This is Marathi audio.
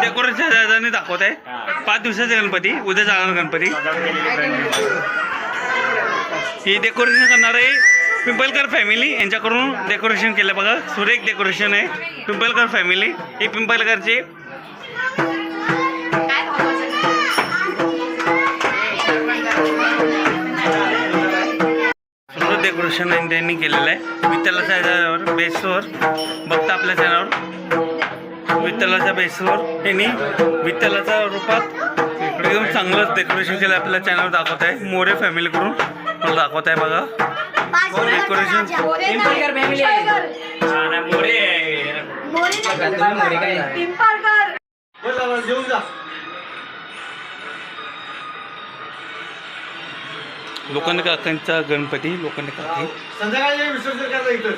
डेकोरेशन दादाने दाखवत आहे. पाच दिवसाचे गणपती उद्या जाणार गणपती. ही डेकोरेशन करणार आहे पिंपलकर फॅमिली यांच्याकडून डेकोरेशन केलं बघा. सुरेख डेकोरेशन आहे. पिंपलकर फॅमिली ही पिंपलकरची डेकोरेशन त्यांनी केलेलं आहे. विठ्ठलाच्या बेसवर बघता आपल्या चॅनलवर विठ्ठलाच्या बेसवर त्यांनी विठ्ठलाच्या रूपात एकदम चांगलं डेकोरेशन केलं. आपल्या चॅनलवर दाखवत आहे. मोरे फॅमिलीकडून मला दाखवत आहे बघा. डेकोरेशन पिंपळकर फॅमिली आहे. मोरे लोखंड काकांचा गणपती लोखंड काकी. संध्याकाळी विसर्जन करायचं इथं.